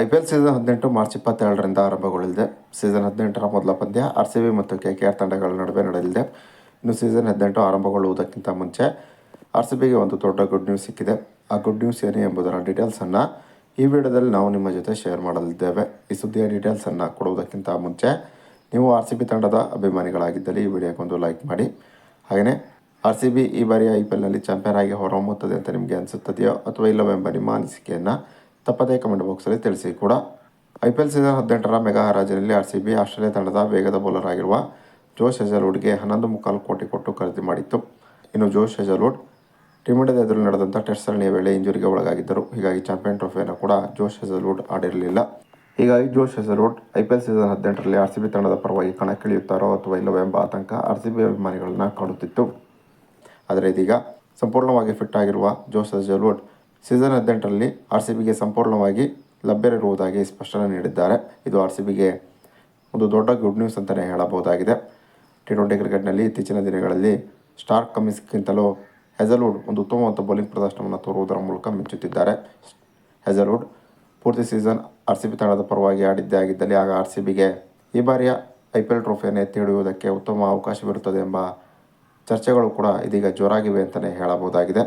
I P L season ಹದಿನೆಂಟು March ಇಪ್ಪತ್ತೆರಡರಿಂದ ಆರಂಭಗೊಳ್ಳಲಿದೆ. ಸೀಸನ್ ಹದಿನೆಂಟರ ಮೊದಲ ಪಂದ್ಯ ಆರ್ ಸಿ ಬಿ ಮತ್ತು ಕೆ ಕೆ ಆರ್ ತಂಡಗಳ ನಡುವೆ ನಡೆಯಲಿದೆ. ಇನ್ನು ಸೀಸನ್ ಹದಿನೆಂಟು ಆರಂಭಗೊಳ್ಳುವುದಕ್ಕಿಂತ ಮುಂಚೆ ಆರ್ ಸಿ ಬಿಗೆ ಒಂದು ದೊಡ್ಡ ಗುಡ್ ನ್ಯೂಸ್ ಸಿಕ್ಕಿದೆ. ಆ ಗುಡ್ ನ್ಯೂಸ್ ಏನೇ ಎಂಬುದರ ಡೀಟೇಲ್ಸನ್ನು ಈ ವಿಡಿಯೋದಲ್ಲಿ ನಾವು ನಿಮ್ಮ ಜೊತೆ ಶೇರ್ ಮಾಡಲಿದ್ದೇವೆ. ಈ ಸುದ್ದಿಯ ಡೀಟೇಲ್ಸನ್ನು ಕೊಡುವುದಕ್ಕಿಂತ ಮುಂಚೆ ನೀವು ಆರ್ ಸಿ ಬಿ ತಂಡದ ಅಭಿಮಾನಿಗಳಾಗಿದ್ದಲ್ಲಿ ಈ ವಿಡಿಯೋಕ್ಕೊಂದು ಲೈಕ್ ಮಾಡಿ. ಹಾಗೆಯೇ ಆರ್ ಸಿ ಬಿ ಈ ಬಾರಿ ಐ ಪಿ ಎಲ್ನಲ್ಲಿ ಚಾಂಪಿಯನ್ ಆಗಿ ಹೊರಹೊಮ್ಮುತ್ತದೆ ಅಂತ ನಿಮಗೆ ಅನಿಸುತ್ತದೆಯೋ ಅಥವಾ ಇಲ್ಲವೆಂಬ ನಿಮ್ಮ ಅನಿಸಿಕೆಯನ್ನು ತಪ್ಪದೇ ಕಮೆಂಟ್ ಬಾಕ್ಸಲ್ಲಿ ತಿಳಿಸಿ ಕೂಡ. ಐ ಪಿ ಎಲ್ ಸೀಸನ್ ಹದಿನೆಂಟರ ಮೆಗಾ ಹರಾಜಿನಲ್ಲಿ ಆರ್ ಸಿ ಬಿ ಆಸ್ಟ್ರೇಲಿಯಾ ತಂಡದ ವೇಗದ ಬೌಲರ್ ಆಗಿರುವ ಜೋಶ್ ಹೆಜಲ್ವುಡ್ಗೆ ಹನ್ನೊಂದು ಮುಕ್ಕಾಲು ಕೋಟಿ ಕೊಟ್ಟು ಖರೀದಿ ಮಾಡಿತ್ತು. ಇನ್ನು ಜೋಶ್ ಹೆಜಲ್ವುಡ್ ಟೀಮ್ ಇಂಡಿಯಾದ ಎದುರು ನಡೆದಂಥ ಟೆಸ್ಟ್ ಸರಣಿಯ ವೇಳೆ ಇಂಜುರಿಗೆ ಒಳಗಾಗಿದ್ದರು. ಹೀಗಾಗಿ ಚಾಂಪಿಯನ್ ಟ್ರೋಫಿಯನ್ನು ಕೂಡ ಜೋಶ್ ಹೆಜಲ್ವುಡ್ ಆಡಿರಲಿಲ್ಲ. ಹೀಗಾಗಿ Josh Hazlewood I P L season ಹದಿನೆಂಟರಲ್ಲಿ ಆರ್ ಸಿ ಬಿ ತಂಡದ ಪರವಾಗಿ ಕಣಕ್ಕಿಳಿಯುತ್ತಾರೋ ಅಥವಾ ಇಲ್ಲವೋ ಎಂಬ ಆತಂಕ ಆರ್ ಸಿ ಬಿ ಅಭಿಮಾನಿಗಳನ್ನು ಕಾಡುತ್ತಿತ್ತು. ಆದರೆ ಇದೀಗ ಸಂಪೂರ್ಣವಾಗಿ ಫಿಟ್ ಆಗಿರುವ ಜೋಶ್ ಹೆಜಲ್ವುಡ್ ಸೀಸನ್ ಹದಿನೆಂಟರಲ್ಲಿ ಆರ್ ಸಿ ಬಿಗೆ ಸಂಪೂರ್ಣವಾಗಿ ಲಭ್ಯರಿರುವುದಾಗಿ ಸ್ಪಷ್ಟನೆ ನೀಡಿದ್ದಾರೆ. ಇದು ಆರ್ ಸಿ ಬಿಗೆ ಒಂದು ದೊಡ್ಡ ಗುಡ್ ನ್ಯೂಸ್ ಅಂತಲೇ ಹೇಳಬಹುದಾಗಿದೆ. ಟಿ ಟ್ವೆಂಟಿ ಕ್ರಿಕೆಟ್ನಲ್ಲಿ ಇತ್ತೀಚಿನ ದಿನಗಳಲ್ಲಿ ಸ್ಟಾರ್ ಕಮಿಸ್ಗಿಂತಲೂ ಹೆಜಲ್ವುಡ್ ಒಂದು ಉತ್ತಮವಾದ ಬೌಲಿಂಗ್ ಪ್ರದರ್ಶನವನ್ನು ತೋರುವುದರ ಮೂಲಕ ಮೆಚ್ಚುತ್ತಿದ್ದಾರೆ ಹೆಜಲ್ವುಡ್ ಪೂರ್ತಿ ಸೀಸನ್ ಆರ್ ಸಿ ಬಿ ತಂಡದ ಪರವಾಗಿ ಆಡಿದ್ದೇ ಆಗಿದ್ದಲ್ಲಿ ಆಗ ಆರ್ ಸಿ ಬಿಗೆ ಈ ಬಾರಿಯ ಐ ಪಿ ಎಲ್ ಟ್ರೋಫಿಯನ್ನು ಎತ್ತಿ ಹಿಡಿಯುವುದಕ್ಕೆ ಉತ್ತಮ ಅವಕಾಶವಿರುತ್ತದೆ ಎಂಬ ಚರ್ಚೆಗಳು ಕೂಡ ಇದೀಗ ಜೋರಾಗಿವೆ ಅಂತಲೇ ಹೇಳಬಹುದಾಗಿದೆ.